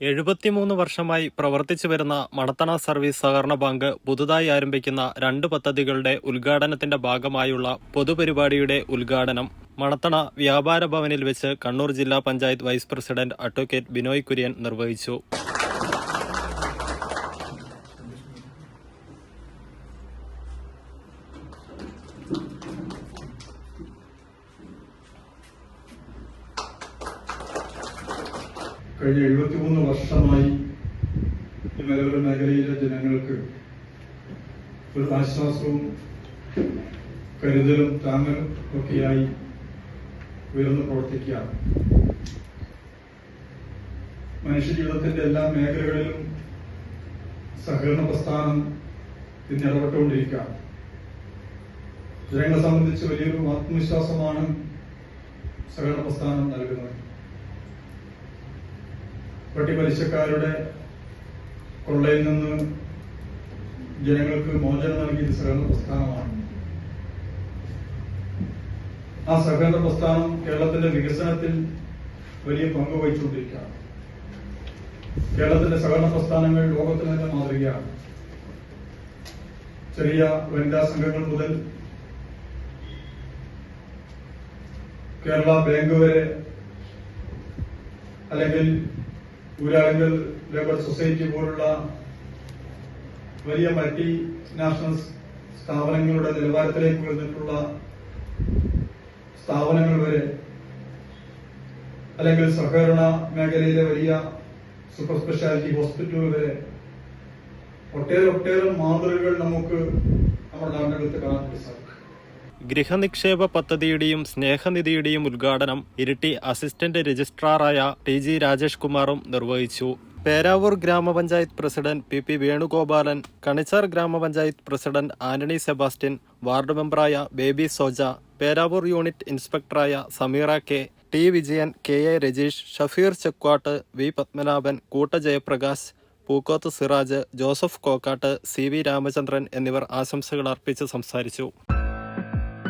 എഴുപത്തിമൂന്ന് വർഷമായി പ്രവർത്തിച്ചു വരുന്ന മണത്തണ സർവീസ് സഹകരണ ബാങ്ക് പുതുതായി ആരംഭിക്കുന്ന രണ്ട് പദ്ധതികളുടെ ഉദ്ഘാടനത്തിന്റെ ഭാഗമായുള്ള പൊതുപരിപാടിയുടെ ഉദ്ഘാടനം മണത്തണ വ്യാപാര ഭവനിൽ വെച്ച് കണ്ണൂർ ജില്ലാ panchayat vice president advocate Binoy Kurian നിർവഹിച്ചു. കഴിഞ്ഞ എഴുപത്തിമൂന്ന് വർഷമായി ഈ മലയോര മേഖലയിലെ ജനങ്ങൾക്ക് ഒരു ആശ്വാസവും കരുതലും താങ്ങലും ഒക്കെയായി ഉയർന്നു പ്രവർത്തിക്കുകയാണ്. മനുഷ്യജീവിതത്തിന്റെ എല്ലാ മേഖലകളിലും സഹകരണ പ്രസ്ഥാനം ഇന്ന് ഇടപെട്ടുകൊണ്ടിരിക്കുകയാണ് ജനങ്ങളെ സംബന്ധിച്ച് വലിയൊരു ആത്മവിശ്വാസമാണ് സഹകരണ പ്രസ്ഥാനം നൽകുന്നത്. പട്ടിപലിശക്കാരുടെ കൊള്ളയിൽ നിന്ന് ജനങ്ങൾക്ക് മോചനം നൽകിയ സഹകരണ പ്രസ്ഥാനമാണ്. ആ സഹകരണ പ്രസ്ഥാനം കേരളത്തിന്റെ വികസനത്തിൽ വലിയ പങ്ക് വഹിച്ചുകൊണ്ടിരിക്കുകയാണ്. കേരളത്തിന്റെ സഹകരണ പ്രസ്ഥാനങ്ങൾ ലോകത്തിന് തന്നെ മാതൃകയാണ്. ചെറിയ വനിതാ സംഘങ്ങൾ മുതൽ കേരള ബാങ്ക് വരെ അല്ലെങ്കിൽ ഊരാളുങ്കൽ ലേബർ സൊസൈറ്റി പോലുള്ള വലിയ മൾട്ടി നാഷണൽ സ്ഥാപനങ്ങളുടെ നിലവാരത്തിലേക്ക് വരുന്നിട്ടുള്ള സ്ഥാപനങ്ങൾ വരെ അല്ലെങ്കിൽ സഹകരണ മേഖലയിലെ വലിയ സൂപ്പർ സ്പെഷ്യാലിറ്റി ഹോസ്പിറ്റലുകൾ വരെ ഒട്ടേറെ ഒട്ടേറെ മാതൃകകൾ നമുക്ക് നമ്മുടെ നാടിനകത്ത് കാണാൻ സാധിക്കും. ഗൃഹനിക്ഷേപ പദ്ധതിയുടെയും സ്നേഹനിധിയുടെയും ഉദ്ഘാടനം ഇരിട്ടി അസിസ്റ്റന്റ് രജിസ്ട്രാറായ ടി ജി രാജേഷ് കുമാറും നിർവഹിച്ചു. പേരാവൂർ ഗ്രാമപഞ്ചായത്ത് president P P Venugopalan Kanichar ഗ്രാമപഞ്ചായത്ത് പ്രസിഡന്റ് ആന്റണി സെബാസ്റ്റ്യൻ വാർഡ് മെമ്പറായ Baby Soja Peravoor unit ഇൻസ്പെക്ടറായ Sameera K T Vijayan K A Rajeesh Shafeer ചെക്വാട്ട് V Padmanabhan കൂട്ട ജയപ്രകാശ് പൂക്കോത്ത് സിറാജ് ജോസഫ് കോക്കാട്ട് സി വി രാമചന്ദ്രൻ എന്നിവർ ആശംസകൾ അർപ്പിച്ച് സംസാരിച്ചു.